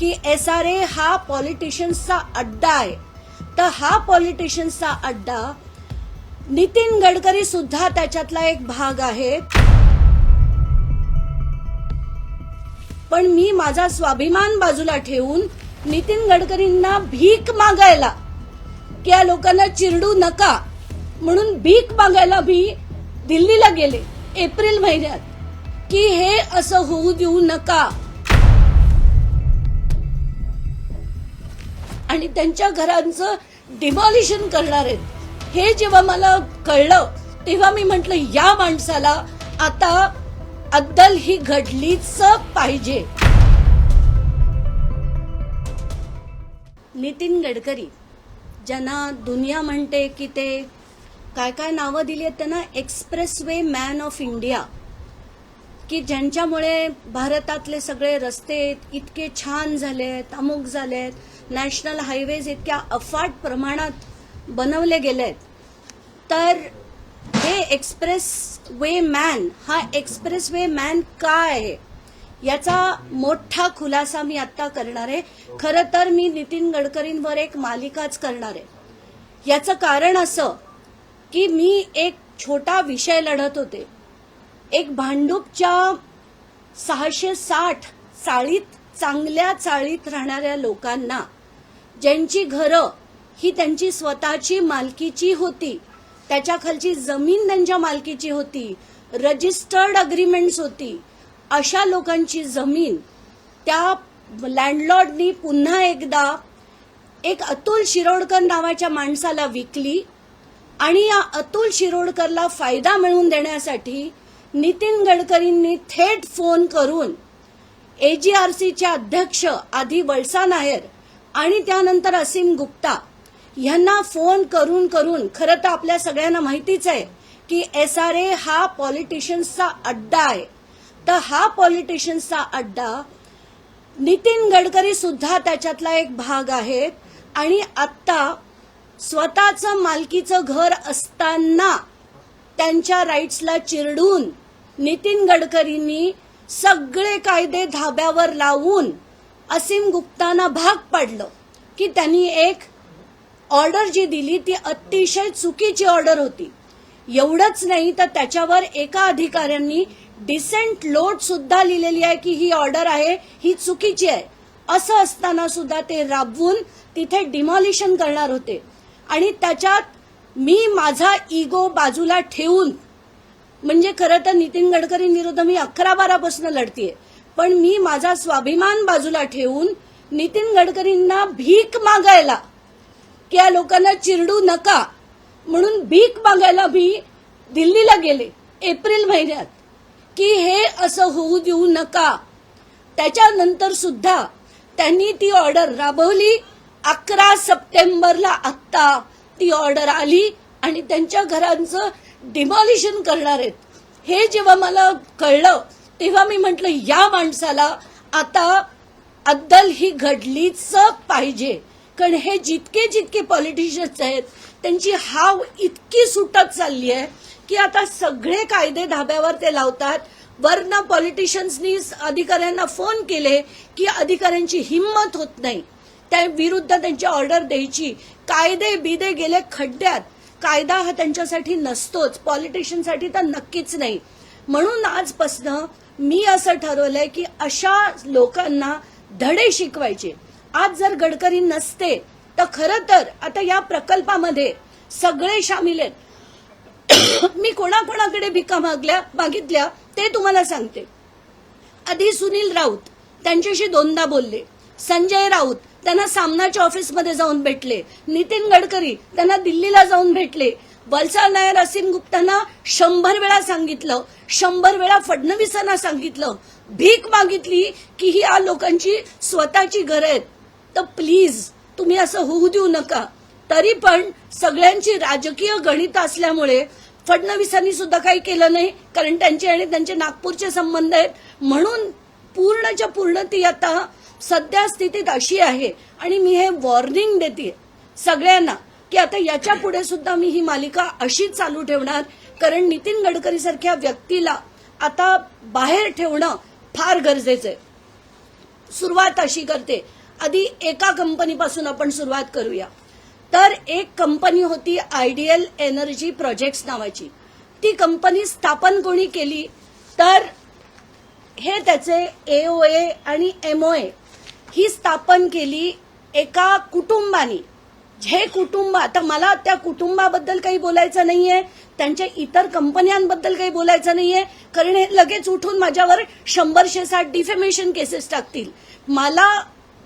की S R A हा पॉलिटिशियन्सचा अड्डा आहे. तर हा पॉलिटिशियन्सचा अड्डा नितीन गडकरी सुद्धा त्याच्यातला एक भाग आहे. पण मी माझा स्वाभिमान बाजूला ठेवून नितीन गडकरींना भीक मागायला की या लोकांना चिरडू नका म्हणून भीक मागायला मी दिल्लीला गेले एप्रिल महिन्यात की हे असं होऊ देऊ नका. आणि त्यांच्या घरांचं डिमॉलिशन करणार आहेत. हे जेव्हा मला कळलं तेव्हा मी म्हंटल या माणसाला आता अद्दल ही घडलीच पाहिजे. नितीन गडकरी ज्यांना दुनिया म्हणते की ते काय काय नावं दिली आहेत त्यांना? Expressway man of India की ज्यांच्यामुळे भारतातले सगळे रस्ते इतके छान झाले आहेत अमुक झाले आहेत नॅशनल हायवेज इतक्या अफाट प्रमाणात बनवले गेले आहेत तर हे एक्सप्रेस वे मॅन हा एक्सप्रेस वे मॅन काय आहे? याचा मोठा खुलासा मी आता करणार आहे. खरं तर मी नितीन गडकरींवर एक मालिकाच करणार आहे. याचं कारण असं की मी एक छोटा विषय लढत होते. एक भांडूपच्या सहाशे साठ चाळीत चांगल्या चाळीत राहणाऱ्या लोकांना ज्यांची घरं ही त्यांची स्वतःची मालकीची होती त्याच्या खालची जमीन त्यांच्या मालकीची होती रजिस्टर्ड अग्रीमेंट्स होती अशा लोकांची जमीन त्या लँडलॉर्डनी पुन्हा एकदा एक अतुल शिरोडकर नावाच्या माणसाला विकली आणि या अतुल शिरोडकरला फायदा मिळवून देण्यासाठी नितीन गडकरींनी थेट फोन करून एजीआरसीचे अध्यक्ष आधी वळसा नायर आणि त्यानंतर असीम गुप्ता यांना फोन करून करून खरं तर आपल्या सगळ्यांना माहितीच आहे की एस आर ए हा पॉलिटिशियन्सचा अड्डा आहे. तर हा पॉलिटिशियन्सचा अड्डा नितीन गडकरी सुद्धा त्याच्यातला एक भाग आहे आणि आत्ता स्वतःचं मालकीचं घर असताना त्यांच्या राईट्सला चिरडून नितीन गडकरींनी सगळे कायदे धाब्यावर लावून असीम गुप्तांना भाग पाडलं की त्यांनी एक ऑर्डर जी दिली ती अतिशय चुकीची ऑर्डर होती. एवढंच नाही तर त्याच्यावर एका अधिकाऱ्यांनी डिसेंट लोड सुद्धा लिहिलेली आहे की ही ऑर्डर आहे ही चुकीची आहे. असं असताना सुद्धा ते राबवून तिथे डिमॉलिशन करणार होते. आणि त्याच्यात मी माझा इगो बाजूला ठेवून म्हणजे खरं तर नितीन गडकरींविरुद्ध मी अकरा बारापासून लढतीये. पण मी माझा स्वाभिमान बाजूला ठेवून नितीन गडकरींना भीक मागायला की या लोकांना चिरडू नका म्हणून भीक मागायला मी दिल्लीला गेले एप्रिल महिन्यात. की हे असं होऊ देऊ नका. त्याच्यानंतर सुद्धा त्यांनी ती ऑर्डर राबवली. अकरा सप्टेंबरला आत्ता ती ऑर्डर आली आणि त्यांच्या घरांचं डिमॉलिशन करणार आहेत. हे जेव्हा मला कळलं तेव्हा मी म्हटलं या माणसाला आता अद्दल ही घडलीच पाहिजे. कारण हे जितके जितके पॉलिटिशियन्स आहेत त्यांची हाव इतकी सुटत चालली आहे की आता सगळे कायदे धाब्यावर ते लावतात. वरनं पॉलिटिशियन्सनी अधिकाऱ्यांना फोन केले की अधिकाऱ्यांची हिंमत होत नाही. त्या विरुद्ध त्यांची ऑर्डर द्यायची. कायदे बिदे गेले खड्ड्यात. कायदा हा त्यांच्यासाठी नसतोच. पॉलिटिशियनसाठी तर नक्कीच नाही. म्हणून आजपासनं मी असं ठरवलंय की अशा लोकांना धडे शिकवायचे. आज जर गडकरी नसते तर खरं तर आता या प्रकल्पामध्ये सगळे सामील आहेत. मी कोणाकोणाकडे भिका मागल्या मागितल्या ते तुम्हाला सांगते. आधी सुनील राऊत त्यांच्याशी दोनदा बोलले. संजय राऊत त्यांना सामनाच्या ऑफिसमध्ये जाऊन भेटले. नितीन गडकरी त्यांना दिल्लीला जाऊन भेटले. वलसाड नायर असीम गुप्तांना शंभर वेळा सांगितलं. शंभर वेळा फडणवीसांना सांगितलं. भीक मागितली की ही या लोकांची स्वतःची घर आहेत तर प्लीज तुम्ही असं होऊ देऊ नका. तरी पण सगळ्यांची राजकीय गणित असल्यामुळे फडणवीसांनी सुद्धा काही केलं नाही कारण त्यांचे आणि त्यांचे नागपूरचे संबंध आहेत. म्हणून पूर्णच्या पूर्ण ती आता सध्या स्थितीत अशी आहे आणि मी हे वॉर्निंग देते सगळ्यांना की आता याच्यापुढे सुद्धा मी ही मालिका अशीच चालू ठेवणार. कारण नितीन गडकरी सारख्या व्यक्तीला आता बाहेर ठेवणं फार गरजेचं आहे. सुरुवात अशी करते. आधी एका कंपनीपासून आपण सुरुवात करूया. तर एक कंपनी होती आयडियल एनर्जी प्रोजेक्ट्स नावाची. ती कंपनी स्थापन कोणी केली? तर हे त्याचे एओए आणि एमओए ही स्थापन केली एका कुटुंबानी. हे कुटुंब आता मला त्या कुटुंबाबद्दल काही बोलायचं नाहीये त्यांच्या इतर कंपन्यांबद्दल काही बोलायचं नाहीये कारण हे लगेच उठून माझ्यावर शंभरशे साठ डिफेमेशन केसेस टाकतील. मला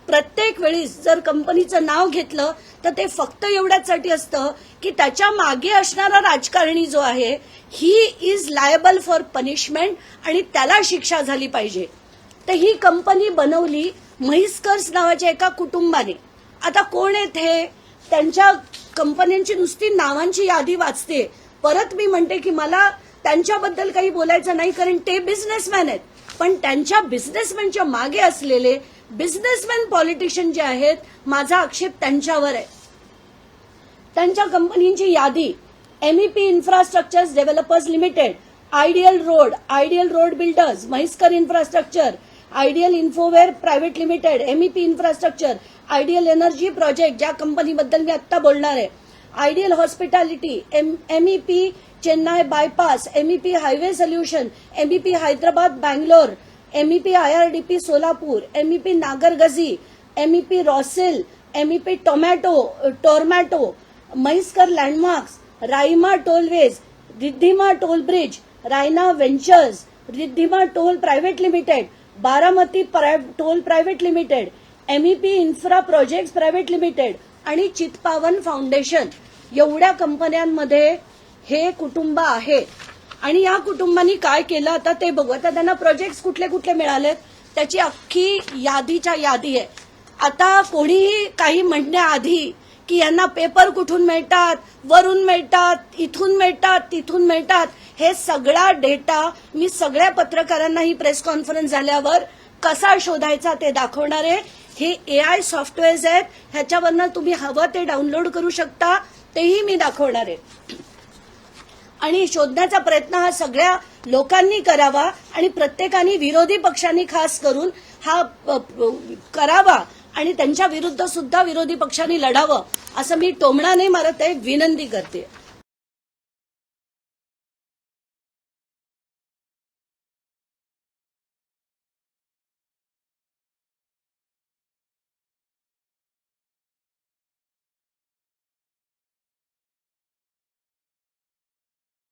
प्रत्येक वेळीस जर कंपनीचं नाव घेतलं तर ते फक्त एवढ्याचसाठी असतं की त्याच्यामागे असणारा राजकारणी जो आहे he is liable for punishment आणि त्याला शिक्षा झाली पाहिजे. तर ही कंपनी बनवली म्हैसकर्स नावाच्या एका कुटुंबाने. आता कोण आहेत हे? त्यांच्या कंपन्यांची नुसती नावांची यादी वाचते. परत मी म्हणते की मला त्यांच्याबद्दल काही बोलायचं नाही कारण ते बिझनेसमॅन आहेत. पण त्यांच्या बिझनेसमॅनच्या मागे असलेले बिझनेसमॅन पॉलिटिशियन जे आहेत माझा आक्षेप त्यांच्यावर आहे. त्यांच्या कंपनींची यादी MEP infrastructures developers limited ideal road ideal road builders Mhaiskar infrastructure ideal infoware private limited MEP infrastructure, ideal energy project ज्या कंपनीबद्दल मी आत्ता बोलणार आहे. Ideal hospitality MEP Chennai bypass MEP highway solution MEP Hyderabad Bangalore MEP IRDP Solapur MEP Nagargaji MEP Rossel MEP tomato, टोर्मॅटो, Mhaiskar landmarks, Raima tollways Riddhima toll bridge, Raina ventures Riddhima toll private limited Baramati प्राय- toll private limited MEP infra projects private limited आणि Chitpavan foundation. एवढ्या कंपन्यांमध्ये हे कुटुंब आहे. आणि या कुटुंबांनी काय केलं आता ते बघू. आता त्यांना प्रोजेक्ट्स कुठले कुठले मिळालेत त्याची अख्खी यादीच्या यादी आहे. आता कोणीही काही म्हणण्याआधी की यांना पेपर कुठून मिळतात वरून मिळतात इथून मिळतात तिथून मिळतात हे सगळा डेटा मी सगळ्या पत्रकारांना ही प्रेस कॉन्फरन्स झाल्यावर कसा शोधायचा ते दाखवणार आहे. हे ए आय सॉफ्टवेअर्स आहेत ह्याच्यावरनं तुम्ही हवं ते डाउनलोड करू शकता तेही मी दाखवणार आहे. आणि शोधण्याचा प्रयत्न हा सगळ्या लोकांनी करावा आणि प्रत्येकाने विरोधी पक्षांनी खास करून हा प- करावा. आणि त्यांच्या विरुद्ध सुद्धा विरोधी पक्षांनी लढावं असं मी टोमणाने मारत आहे विनंती करते.